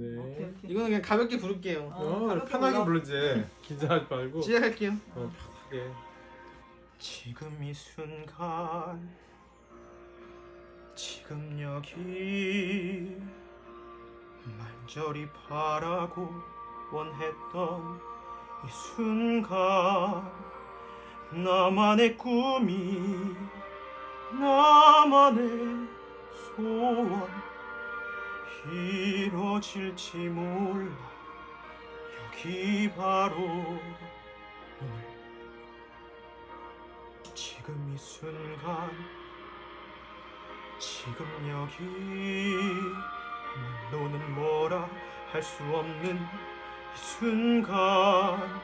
네. 오케이 오케이. 이거는 그냥 가볍게 부를게요. 어, 어, 가볍게 편하게 불러. 부르지. 긴장하지 말고. 시작할게요. 어, 편하게. 지금 이 순간 지금 여기 말절이 바라고 원했던 이 순간 나만의 꿈이 나만의 소원 이뤄질지 몰라. 여기 바로 오늘. 지금 이 순간 지금 여기 너는 뭐라 할 수 없는 이 순간.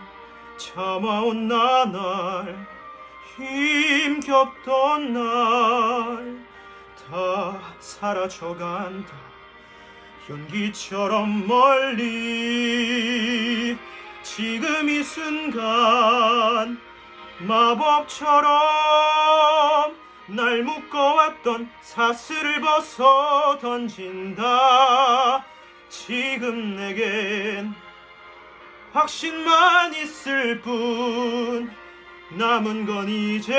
참아온 나날 힘겹던 날 다 사라져간다 연기처럼 멀리 지금 이 순간 마법처럼 날 묶어왔던 사슬을 벗어 던진다. 지금 내겐 확신만 있을 뿐 남은 건 이제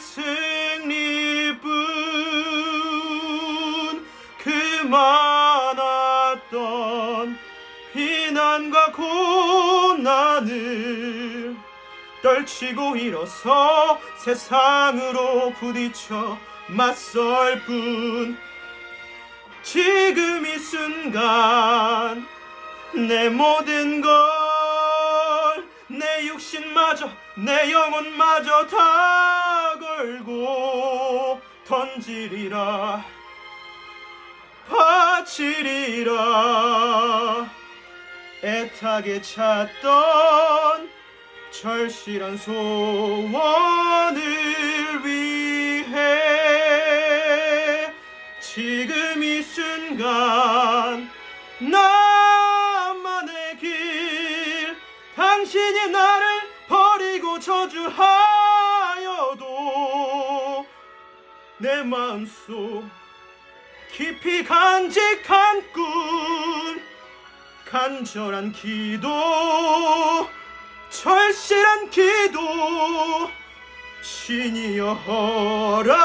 승리뿐. 그많 비난과 고난을 떨치고 일어서 세상으로 부딪혀 맞설 뿐. 지금 이 순간 내 모든 걸내 육신마저 내 영혼마저 다 걸고 던지리라 바치리라 애타게 찾던 절실한 소원을 위해 지금 이 순간 나만의 길 당신이 나를 버리고 저주하여도 내 마음속 깊이 간직한 꿈 간절한 기도 절실한 기도 신이여 허락하소서.